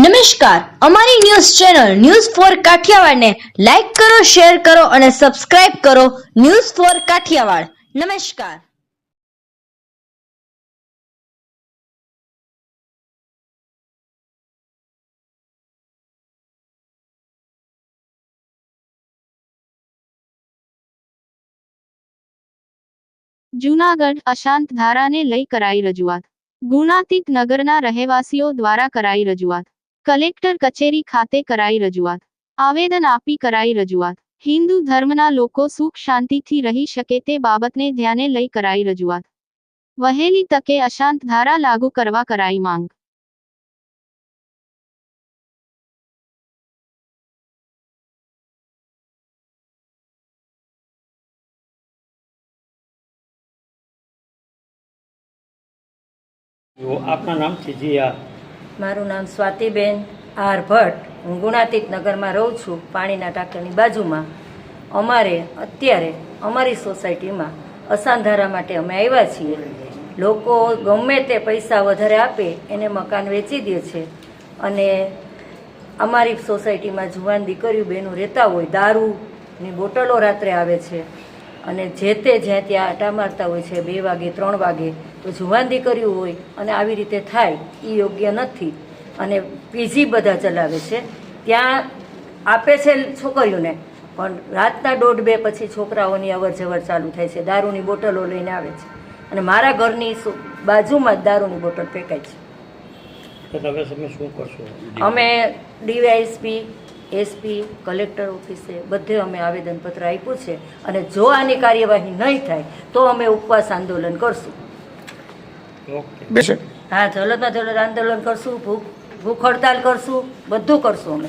નમસ્કાર. અમારી news channel news four કાઠિયાવાડને લાઈક કરો, શેર કરો અને સબસ્ક્રાઇબ કરો ન્યૂઝ ફોર કાઠિયાવાડ. નમસ્કાર. જૂનાગઢ અશાંત ધારાને લઈ કરાઈ રજૂઆત. ગુણાતીત નગરના રહેવાસીઓ દ્વારા કરાઈ રજૂઆત. કલેક્ટર કચેરી ખાતે કરાઈ રજૂઆત આવેદન આપી કરાઈ રજૂઆત હિન્દુ ધર્મના લોકો સુખ શાંતિથી રહી શકે તે બાબતને ધ્યાને લઈ કરાઈ રજૂઆત વહેલી તકે અશાંત ધારા લાગુ કરવા કરાઈ માંગ જો આપના નામ છે જી હા મારું નામ સ્વાતિબેન આર ભટ્ટ. હું ગુણાતીત નગરમાં રહું છું, પાણીના ટાંકરની બાજુમાં. અમારે, અત્યારે, અમારી સોસાયટીમાં અસાંધારા માટે અમે આવ્યા છીએ. લોકો ગમે તે પૈસા વધારે આપે, એને મકાન વેચી દે છે. અને અમારી સોસાયટીમાં જુવાન દીકરીઓ, બહેનો રહેતા હોય દારૂની બોટલો રાત્રે આવે છે. અને જે તે જ્યાં ત્યાં આટા મારતા હોય છે બે વાગે ત્રણ વાગે તો જુવાન દીકરીઓ હોય અને આવી રીતે થાય એ યોગ્ય નથી. અને પીજી બધા ચલાવે છે. ત્યાં આપે છે છોકરીઓને પણ રાતના દોઢ બે પછી છોકરાઓની અવર જવર ચાલુ થાય છે દારૂની બોટલો લઈને આવે છે. અને મારા ઘરની બાજુમાં જ દારૂની બોટલ ફેંકાય છે. અમે ડીવાયએસપી એસપી કલેક્ટર ઓફિસે બધે અમે આવેદનપત્ર આપ્યું છે અને જો આની કાર્યવાહી નહીં થાય તો અમે ઉપવાસ આંદોલન કરશું. ઓકે. હા જલદમાં જલદ આંદોલન કરશું ભૂખ ભૂખ હડતાલ કરશું બધું કરશું અમે.